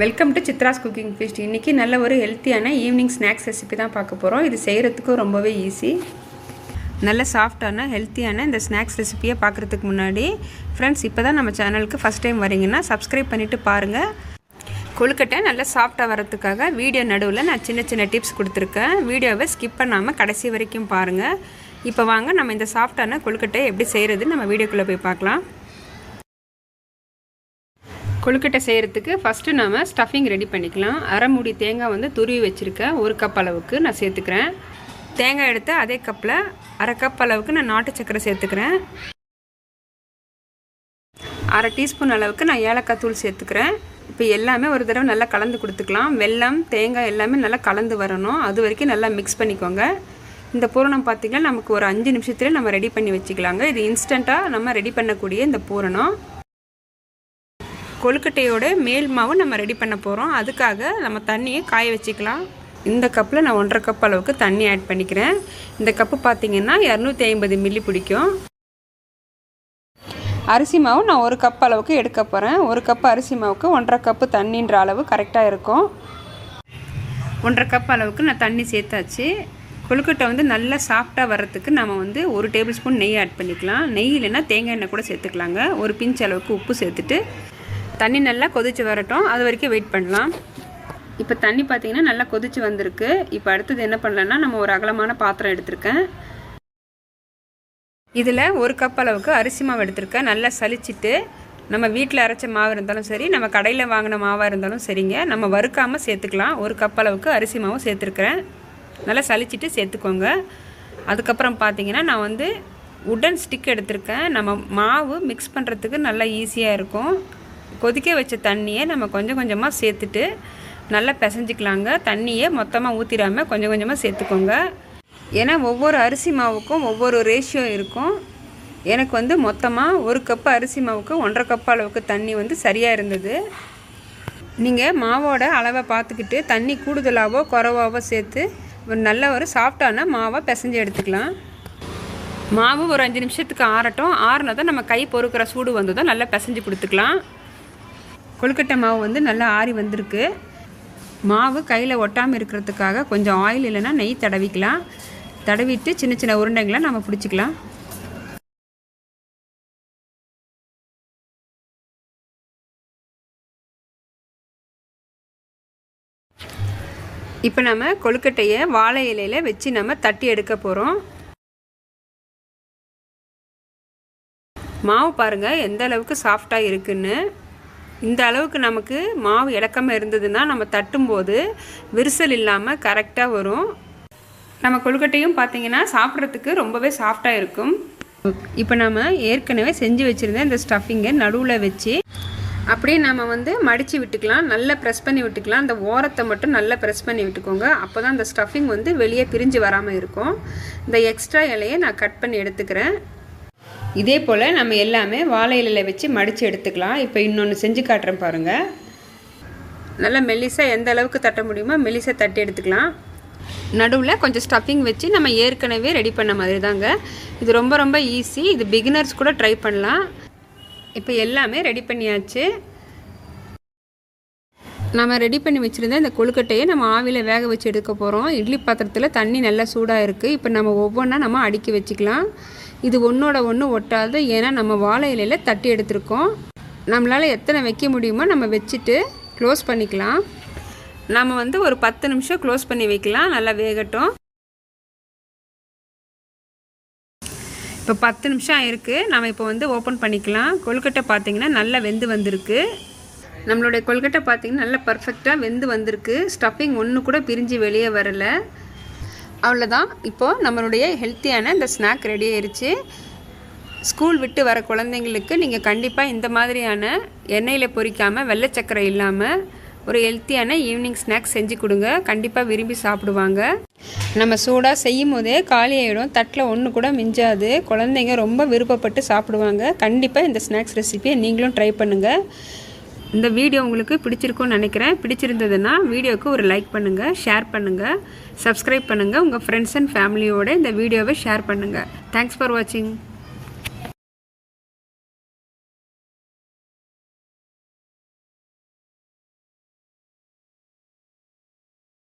Welcome to Chitra's cooking feast இன்றைக்கி நல்ல ஒரு ஹெல்த்தியான ஈவினிங் ஸ்நாக்ஸ் ரெசிபி தான் பார்க்க போகிறோம் இது செய்கிறதுக்கும் ரொம்பவே ஈஸி நல்ல சாஃப்டான ஹெல்த்தியான இந்த ஸ்நாக்ஸ் ரெசிப்பியை பார்க்குறதுக்கு முன்னாடி ஃப்ரெண்ட்ஸ் இப்போ தான் நம்ம சேனலுக்கு ஃபஸ்ட் டைம் வரீங்கன்னா சப்ஸ்கிரைப் பண்ணிவிட்டு பாருங்கள் கொழுக்கட்டை நல்லா சாஃப்டாக வரதுக்காக வீடியோ நடுவில் நான் சின்ன சின்ன டிப்ஸ் கொடுத்துருக்கேன். வீடியோவை ஸ்கிப் பண்ணாமல் கடைசி வரைக்கும் பாருங்கள் இப்போ வாங்க நம்ம இந்த சாஃப்டான கொழுக்கட்டை எப்படி செய்கிறது நம்ம வீடியோக்குள்ளே போய் பார்க்கலாம். கொழுக்கட்டை செய்கிறதுக்கு ஃபஸ்ட்டு நாம் ஸ்டஃபிங் ரெடி பண்ணிக்கலாம். அரை மூடி தேங்காய் வந்து துருவி வச்சுருக்கேன் ஒரு கப் அளவுக்கு நான் சேர்த்துக்கிறேன். தேங்காய் எடுத்து அதே கப்பில் அரை கப் அளவுக்கு நான் நாட்டு சக்கரை சேர்த்துக்கிறேன். அரை டீஸ்பூன் அளவுக்கு நான் ஏலக்காய் தூள் சேர்த்துக்கிறேன். இப்போ எல்லாமே ஒரு தடவை நல்லா கலந்து கொடுத்துக்கலாம். வெல்லம் தேங்காய் எல்லாமே நல்லா கலந்து வரணும். அது வரைக்கும் நல்லா மிக்ஸ் பண்ணிக்கோங்க. இந்த பூரணம் பார்த்திங்கன்னா நமக்கு ஒரு அஞ்சு நிமிஷத்துலேயே நம்ம ரெடி பண்ணி வச்சுக்கலாங்க. இது இன்ஸ்டண்ட்டாக நம்ம ரெடி பண்ணக்கூடிய இந்த பூரணம். கொழுக்கட்டையோட மேல் மாவு நம்ம ரெடி பண்ண போகிறோம் அதுக்காக நம்ம தண்ணியை காய வச்சுக்கலாம். இந்த கப்பில் நான் ஒன்றரை கப் அளவுக்கு தண்ணி ஆட் பண்ணிக்கிறேன். இந்த கப்பு பார்த்திங்கன்னா இரநூத்தி ஐம்பது மில்லி பிடிக்கும். அரிசி மாவு நான் ஒரு கப் அளவுக்கு எடுக்க போகிறேன் ஒரு கப் அரிசி மாவுக்கு ஒன்றரை கப்பு தண்ணின்ற அளவு கரெக்டாக இருக்கும். ஒன்றரை கப் அளவுக்கு நான் தண்ணி சேர்த்தாச்சு. கொழுக்கட்டை வந்து நல்லா சாஃப்டாக வர்றதுக்கு நம்ம வந்து ஒரு டேபிள் ஸ்பூன் நெய் ஆட் பண்ணிக்கலாம். நெய் இல்லைன்னா தேங்காய் எண்ணெய் கூட சேர்த்துக்கலாங்க. ஒரு பிஞ்ச் அளவுக்கு உப்பு சேர்த்துட்டு தண்ணி நல்லா கொதித்து வரட்டும். அது வரைக்கும் வெயிட் பண்ணலாம். இப்போ தண்ணி பார்த்திங்கன்னா நல்லா கொதித்து வந்திருக்கு. இப்போ அடுத்தது என்ன பண்ணலன்னா நம்ம ஒரு அகலமான பாத்திரம் எடுத்திருக்கேன். இதில் ஒரு கப் அளவுக்கு அரிசி மாவு எடுத்திருக்கேன். நல்லா சலிச்சிட்டு நம்ம வீட்டில் அரைச்ச மாவு இருந்தாலும் சரி நம்ம கடையில் வாங்கின மாவாக இருந்தாலும் சரிங்க. நம்ம வறுக்காமல் சேர்த்துக்கலாம். ஒரு கப் அளவுக்கு அரிசி மாவும் சேர்த்துருக்குறேன். நல்லா சலிச்சிட்டு சேர்த்துக்கோங்க. அதுக்கப்புறம் பார்த்தீங்கன்னா நான் வந்து உடன் ஸ்டிக் எடுத்திருக்கேன். நம்ம மாவு மிக்ஸ் பண்ணுறதுக்கு நல்லா ஈஸியாக இருக்கும். கொதிக்க வச்ச தண்ணியை நம்ம கொஞ்சம் கொஞ்சமாக சேர்த்துட்டு நல்லா பிசைஞ்சிக்கலாங்க. தண்ணியை மொத்தமாக ஊற்றிடாமல் கொஞ்சம் கொஞ்சமாக சேர்த்துக்கோங்க. ஏன்னா ஒவ்வொரு அரிசி மாவுக்கும் ஒவ்வொரு ரேஷியோ இருக்கும். எனக்கு வந்து மொத்தமாக ஒரு கப்பு அரிசி மாவுக்கு ஒன்றரை கப் அளவுக்கு தண்ணி வந்து சரியாக இருந்தது. நீங்கள் மாவோட அளவை பார்த்துக்கிட்டு தண்ணி கூடுதலாகவோ குறவாவோ சேர்த்து ஒரு நல்ல ஒரு சாஃப்டான மாவை பிசைஞ்சு எடுத்துக்கலாம். மாவு ஒரு அஞ்சு நிமிஷத்துக்கு ஆறட்டும். ஆறினதும் நம்ம கை பொறுக்கிற சூடு வந்ததும் நல்லா பிசைஞ்சு கொடுத்துக்கலாம். கொழுக்கட்டை மாவு வந்து நல்லா ஆறி வந்திருக்கு. மாவு கையில் ஒட்டாமல் இருக்கிறதுக்காக கொஞ்சம் ஆயில் இல்லைன்னா நெய் தடவிக்கலாம். தடவிட்டு சின்ன சின்ன உருண்டைங்களை நம்ம பிடிச்சிக்கலாம். இப்போ நம்ம கொழுக்கட்டையை வாழை இலையில் வச்சு நம்ம தட்டி எடுக்க போகிறோம் மாவு பாருங்கள் எந்த அளவுக்கு சாஃப்டாக இருக்குன்னு. இந்த அளவுக்கு நமக்கு மாவு இலக்கமாக இருந்ததுன்னா நம்ம தட்டும்போது விரிசல் இல்லாமல் கரெக்டாக வரும். நம்ம கொழுக்கட்டையும் பார்த்திங்கன்னா சாப்பிட்றதுக்கு ரொம்பவே சாஃப்டாக இருக்கும். இப்போ நம்ம ஏற்கனவே செஞ்சு வச்சுருந்த இந்த ஸ்டஃபிங்கை நடுவில் வச்சு அப்படியே நம்ம வந்து மடித்து விட்டுக்கலாம். நல்லா ப்ரெஸ் பண்ணி விட்டுக்கலாம். அந்த ஓரத்தை மட்டும் நல்லா ப்ரெஸ் பண்ணி விட்டுக்கோங்க. அப்போ தான் அந்த ஸ்டஃபிங் வந்து வெளியே பிரிஞ்சு வராமல் இருக்கும். இந்த எக்ஸ்ட்ரா இலையை நான் கட் பண்ணி எடுத்துக்கிறேன். இதே போல் நம்ம எல்லாமே வாழை இலையில் வச்சு மடித்து எடுத்துக்கலாம். இப்போ இன்னொன்று செஞ்சு காட்டுறேன் பாருங்கள் நல்லா மெல்லிசாக எந்த அளவுக்கு தட்ட முடியுமோ மெல்லிசாக தட்டி எடுத்துக்கலாம். நடுவில் கொஞ்சம் ஸ்டஃபிங் வச்சு நம்ம ஏற்கனவே ரெடி பண்ண மாதிரி தாங்க. இது ரொம்ப ரொம்ப ஈஸி இது பிகினர்ஸ் கூட ட்ரை பண்ணலாம். இப்போ எல்லாமே ரெடி பண்ணியாச்சு. நம்ம ரெடி பண்ணி வச்சுருந்த இந்த கொழுக்கட்டையை நம்ம ஆவியில் வேக வச்சு எடுக்க போகிறோம் இட்லி பாத்திரத்தில் தண்ணி நல்லா சூடாக இருக்குது இப்போ நம்ம ஒவ்வொன்றா நம்ம அடுக்கி வச்சுக்கலாம். இது ஒன்றோட ஒன்று ஒட்டாது. ஏன்னா நம்ம வாழை இலையில் தட்டி எடுத்திருக்கோம். நம்மளால் எத்தனை வைக்க முடியுமோ நம்ம வச்சுட்டு க்ளோஸ் பண்ணிக்கலாம். நம்ம வந்து ஒரு பத்து நிமிஷம் க்ளோஸ் பண்ணி வைக்கலாம். நல்லா வேகட்டும். இப்போ பத்து நிமிஷம் ஆயிருக்கு. நம்ம இப்போ வந்து ஓப்பன் பண்ணிக்கலாம். கொழுக்கட்டை பார்த்திங்கன்னா நல்லா வெந்து வந்திருக்கு. நம்மளுடைய கொழுக்கட்டை பார்த்திங்கன்னா நல்லா பர்ஃபெக்டாக வெந்து வந்திருக்கு. ஸ்டஃபிங் ஒன்று கூட பிரிஞ்சு வெளியே வரலை. அவ்வளோதான் இப்போது நம்மளுடைய ஹெல்த்தியான இந்த ஸ்நாக் ரெடி ஆயிடுச்சு ஸ்கூல் விட்டு வர குழந்தைங்களுக்கு நீங்கள் கண்டிப்பாக இந்த மாதிரியான எண்ணெயில் பொரிக்காமல் வெள்ளை சக்கரை இல்லாமல் ஒரு ஹெல்த்தியான ஈவினிங் ஸ்நாக்ஸ் செஞ்சு கொடுங்க. கண்டிப்பாக விரும்பி சாப்பிடுவாங்க. நம்ம சூடாக செய்யும் போதே காலி ஆகிடும் தட்டில் ஒன்று கூட மிஞ்சாது. குழந்தைங்க ரொம்ப விருப்பப்பட்டு சாப்பிடுவாங்க. கண்டிப்பாக இந்த ஸ்நாக்ஸ் ரெசிபியை நீங்களும் ட்ரை பண்ணுங்கள் இந்த வீடியோ உங்களுக்கு பிடிச்சிருக்கும்னு நினைக்கிறேன். பிடிச்சிருந்ததுன்னா வீடியோவுக்கு ஒரு லைக் பண்ணுங்கள் ஷேர் பண்ணுங்கள் சப்ஸ்கிரைப் பண்ணுங்கள் உங்கள் ஃப்ரெண்ட்ஸ் அண்ட் ஃபேமிலியோட இந்த வீடியோவை ஷேர் பண்ணுங்கள் தேங்க்ஸ் ஃபார் வாட்சிங்